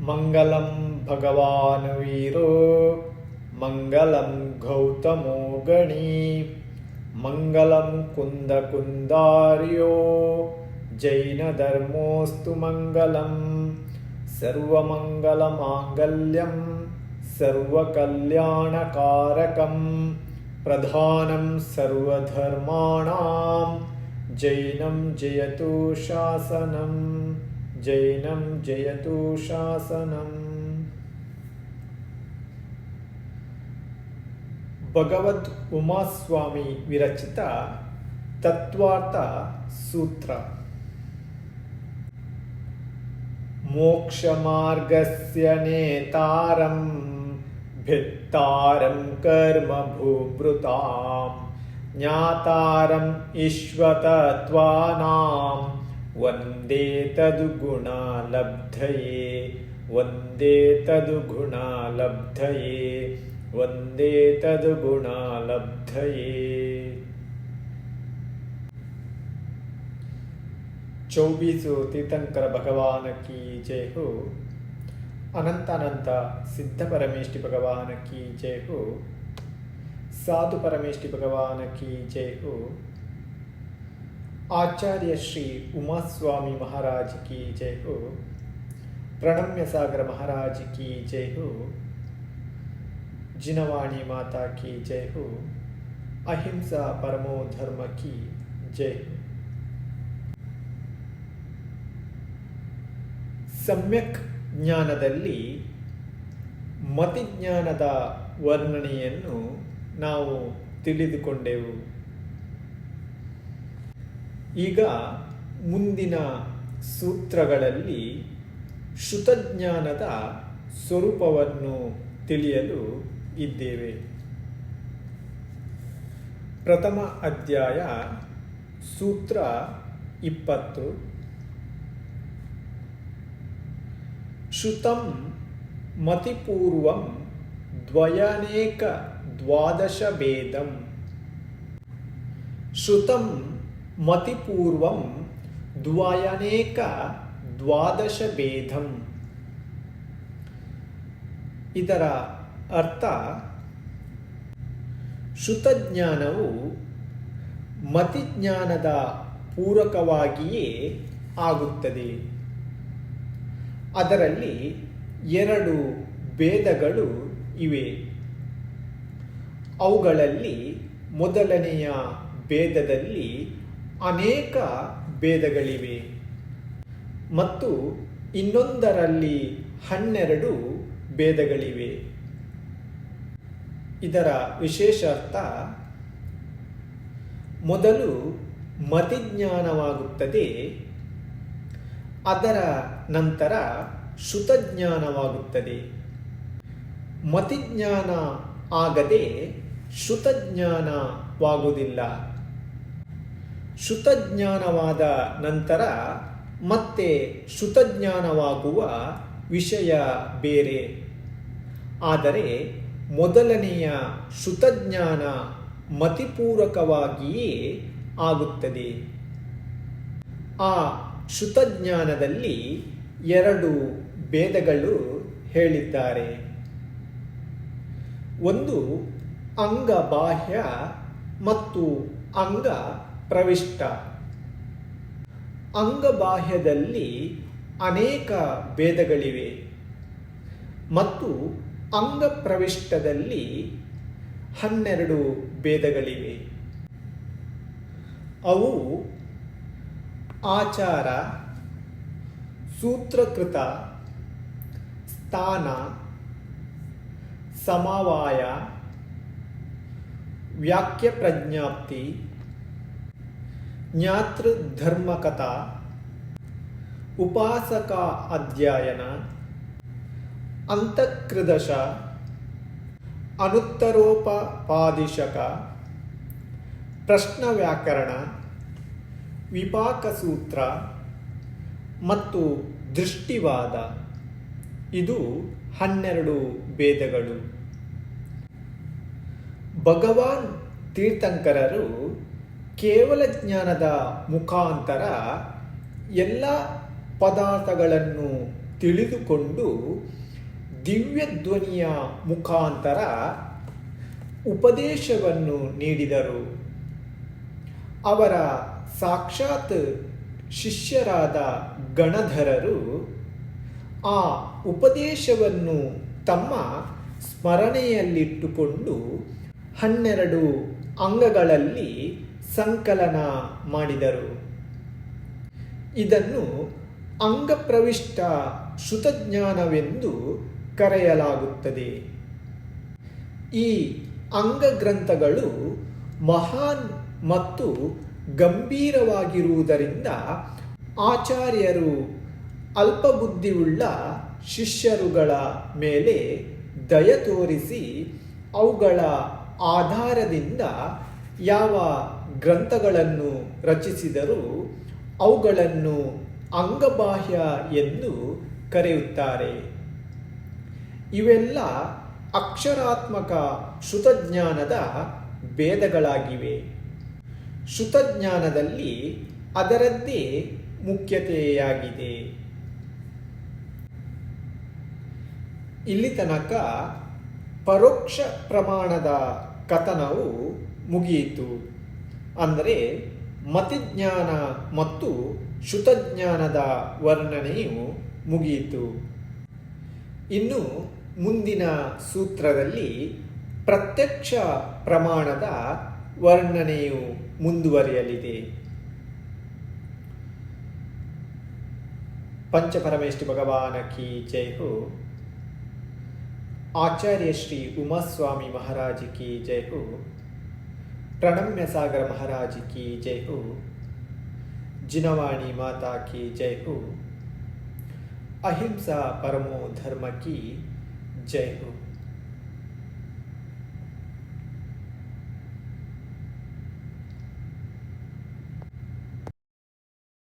मङ्गलं भगवान् वीरो। मङ्गलं गौतमो गणी। मङ्गलं कुन्दकुन्दार्यो। जैनधर्मोऽस्तु मङ्गलं। सर्वमङ्गलमाङ्गल्यं। सर्वकल्याणकारकं। प्रधानं सर्वधर्माणां। जैनं जयतु शासनं जैनं जयतु शासनम्। भगवत् उमास्वामी विरचित तत्त्वार्थसूत्र मोक्षमार्गस्य नेतारं भित्तारं कर्म भूभृतां ज्ञातारं ईश्वतत्वानाम्। వందే తదుగుణాలబ్ధయే వందే తదుగుణాలబ్ధయే వందే తదుగుణాలబ్ధయే చౌబీసు తీర్థంకర భగవానకి జయహు అనంత అనంత సిద్ధ పరమేష్టి భగవానకి జయహు సాధు పరమేష్టి భగవానకి జయహు ಆಚಾರ್ಯ ಶ್ರೀ ಉಮಾಸ್ವಾಮಿ ಮಹಾರಾಜ ಕಿ ಜೈ ಹೋ. ಪ್ರಣಮ್ಯ ಸಾಗರ ಮಹಾರಾಜ ಕಿ ಜೈ ಹೋ. ಜಿನವಾಣಿ ಮಾತಾ ಕಿ ಜೈ ಹೋ. ಅಹಿಂಸಾ ಪರಮೋ ಧರ್ಮ ಕಿ ಜೈ ಸಮ್ಯಕ್ ಜ್ಞಾನದಲ್ಲಿ ಮತಿಜ್ಞಾನದ ವರ್ಣನೆಯನ್ನು ನಾವು ತಿಳಿದುಕೊಂಡೆವು. ಈಗ ಮುಂದಿನ ಸೂತ್ರಗಳಲ್ಲಿ ಶ್ರುತಜ್ಞಾನದ ಸ್ವರೂಪವನ್ನು ತಿಳಿಯಲು ಇದ್ದೇವೆ. ಪ್ರಥಮ ಅಧ್ಯಾಯ, ಸೂತ್ರ ಇಪ್ಪತ್ತು. ಶ್ರುತಂ ಮತಿಪೂರ್ವಂ ದ್ವಯನೇಕ ದ್ವಾದಶ ಭೇದಂ. ಶ್ರುತಂ ಮತಿಪೂರ್ವಂ ದ್ವಯನೇಕ ದ್ವಾದಶ ಭೇದಂ ಇದರ ಅರ್ಥ ಶ್ರುತಜ್ಞಾನವು ಮತಿಜ್ಞಾನದ ಪೂರಕವಾಗಿಯೇ ಆಗುತ್ತದೆ. ಅದರಲ್ಲಿ ಎರಡು ಭೇದಗಳು ಇವೆ. ಅವುಗಳಲ್ಲಿ ಮೊದಲನೆಯ ಭೇದದಲ್ಲಿ ಅನೇಕ ಭೇದಗಳಿವೆ. ಮತ್ತು ಇನ್ನೊಂದರಲ್ಲಿ ಹನ್ನೆರಡು ಭೇದಗಳಿವೆ. ಇದರ ವಿಶೇಷ ಅರ್ಥ, ಮೊದಲು ಮತಿಜ್ಞಾನವಾಗುತ್ತದೆ, ಅದರ ನಂತರ ಶ್ರುತಜ್ಞಾನವಾಗುತ್ತದೆ. ಮತಿಜ್ಞಾನ ಆಗದೆ ಶ್ರುತಜ್ಞಾನವಾಗುವುದಿಲ್ಲ. ಶ್ರುತಜ್ಞಾನವಾದ ನಂತರ ಮತ್ತೆ ಶ್ರುತಜ್ಞಾನವಾಗುವ ವಿಷಯ ಬೇರೆ. ಆದರೆ ಮೊದಲನೆಯ ಶ್ರುತಜ್ಞಾನ ಮತಿಪೂರಕವಾಗಿಯೇ ಆಗುತ್ತದೆ. ಆ ಶ್ರುತಜ್ಞಾನದಲ್ಲಿ ಎರಡು ಭೇದಗಳು ಹೇಳಿದ್ದಾರೆ. ಒಂದು ಅಂಗ ಬಾಹ್ಯ ಮತ್ತು ಅಂಗ ಪ್ರವಿಷ್ಟ. ಅಂಗಬಾಹ್ಯದಲ್ಲಿ ಅನೇಕ ಭೇದಗಳಿವೆ. ಮತ್ತು ಅಂಗ ಪ್ರವಿಷ್ಟದಲ್ಲಿ ಹನ್ನೆರಡು ಭೇದಗಳಿವೆ. ಅವು ಆಚಾರ, ಸೂತ್ರಕೃತ, ಸ್ಥಾನ, ಸಮವಾಯ ವ್ಯಾಖ್ಯ ಪ್ರಜ್ಞಾಪ್ತಿ ಜ್ಞಾತೃಧರ್ಮಕಥಾ, ಉಪಾಸಕ ಅಧ್ಯಯನ, ಅಂತಃಕೃದಶ, ಅನುತ್ತರೋಪಪಾದಿಶಕ ಪ್ರಶ್ನ ವ್ಯಾಕರಣ ವಿಪಾಕಸೂತ್ರ ಮತ್ತು ದೃಷ್ಟಿವಾದ. ಇದು ಹನ್ನೆರಡು ಭೇದಗಳು. ಭಗವಾನ್ ತೀರ್ಥಂಕರರು ಕೇವಲ ಜ್ಞಾನದ ಮುಖಾಂತರ ಎಲ್ಲ ಪದಾರ್ಥಗಳನ್ನು ತಿಳಿದುಕೊಂಡು ದಿವ್ಯ ಧ್ವನಿಯ ಮುಖಾಂತರ ಉಪದೇಶವನ್ನು ನೀಡಿದರು. ಅವರ ಸಾಕ್ಷಾತ್ ಶಿಷ್ಯರಾದ ಗಣಧರರು ಆ ಉಪದೇಶವನ್ನು ತಮ್ಮ ಸ್ಮರಣೆಯಲ್ಲಿಟ್ಟುಕೊಂಡು ಹನ್ನೆರಡು ಅಂಗಗಳಲ್ಲಿ ಸಂಕಲನ ಮಾಡಿದರು. ಇದನ್ನು ಅಂಗಪ್ರವಿಷ್ಟ ಶ್ರುತಜ್ಞಾನವೆಂದು ಕರೆಯಲಾಗುತ್ತದೆ. ಈ ಅಂಗಗ್ರಂಥಗಳು ಮಹಾನ್ ಮತ್ತು ಗಂಭೀರವಾಗಿರುವುದರಿಂದ ಆಚಾರ್ಯರು ಅಲ್ಪಬುದ್ಧಿಯುಳ್ಳ ಶಿಷ್ಯರುಗಳ ಮೇಲೆ ದಯ ತೋರಿಸಿ ಅವುಗಳ ಆಧಾರದಿಂದ ಯಾವ ಗ್ರಂಥಗಳನ್ನು ರಚಿಸಿದರೂ ಅವುಗಳನ್ನು ಅಂಗಬಾಹ್ಯ ಎಂದು ಕರೆಯುತ್ತಾರೆ. ಇವೆಲ್ಲ ಅಕ್ಷರಾತ್ಮಕ ಶ್ರುತಜ್ಞಾನದ ಭೇದಗಳಾಗಿವೆ. ಶ್ರುತಜ್ಞಾನದಲ್ಲಿ ಅದರದ್ದೇ ಮುಖ್ಯತೆಯಾಗಿದೆ. ಇಲ್ಲಿ ತನಕ ಪರೋಕ್ಷ ಪ್ರಮಾಣದ ಕಥನವು ಮುಗಿಯಿತು. ಅಂದರೆ ಮತಿಜ್ಞಾನ ಮತ್ತು ಶ್ರುತಜ್ಞಾನದ ವರ್ಣನೆಯು ಮುಗಿಯಿತು. ಇನ್ನು ಮುಂದಿನ ಸೂತ್ರದಲ್ಲಿ ಪ್ರತ್ಯಕ್ಷ ಪ್ರಮಾಣದ ವರ್ಣನೆಯು ಮುಂದುವರಿಯಲಿದೆ. ಪಂಚಪರಮೇಶ್ವರಿ ಭಗವಾನ ಕೀ ಜೈ ಹೋ. आचार्य श्री उमास्वामी महाराज की जय हो। प्रणम्य सागर महाराज की जय हो। जिनवाणी माता की जय हो। अहिंसा परमो धर्म की जय हो।